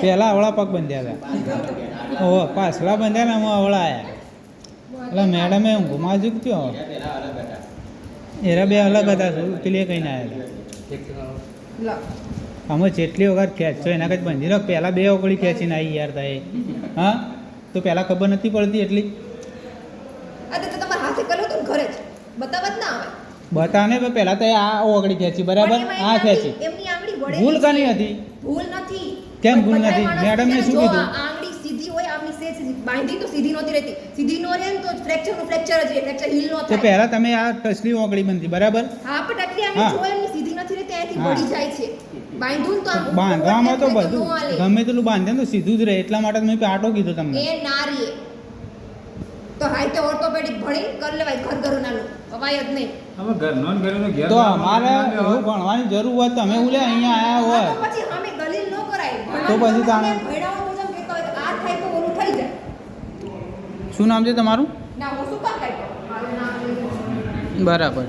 પહેલા અવળા પગ બંધ્યા હતા. ઓહો પાછલા બંધ્યા ને અમે અવળા આવ્યા એટલે મેડમે હું ઘુમા ચૂક્યો એરા બે અલગ હતા પેલી કઈ ના આવ્યા અમે જેટલી વખત ખેંચો એના કંઈ બંધી રહો પહેલાં બે ઓગળી ખેંચીને આવી યાર થાય હા? તો પહેલાં ખબર નથી પડતી એટલી? બતાને પહેલાં તો આ ઓગળી ખેંચી બરાબર? આ ખેંચી. ભૂલ. કાની હતી? ભૂલ નથી. કેમ ભૂલ નથી? ને, શું કીધું? આંગળી સીધી હોય આપની સેજ બાંધી તો સીધી નહોતી રહેતી. સીધી નો રહે તો ફ્રેક્ચરનું ફ્રેક્ચર જ રહે. ફ્રેક્ચર હીલ નો તો પહેલા તમે આ ટસલી ઓગળી બનતી બરાબર? હા પણ આટલી હા. આંગળી એમની સીધી નથી રહેતી અહીંથી. વળી જાય છે. બાંધું તો આમ બાંધવામાં તો બધું ગમે તેટલું બાંધે તો સીધું જ રહે. એટલા માટે મેં આટો કીધો તમને. એ ના તો હાઈટે ઓર્થોપેડિક ભણી કર લેવાય ઘર ઘરું ના અવાય જ નહીં. હવે ઘરનો ને ઘરનો ઘેર તો અમારે એવું ભણવાની જરૂર હોય તો અમે ઉલે અહીંયા આયા હોય. તો પછી અમે દલીલ ન કરાય. તો પછી તાણે- તમે તો જેમ કહેતા હોય આ થાય તો ઓલું થઈ જાય. શું નામ છે તમારું? ના હું શું કામ મારું નામ બરાબર.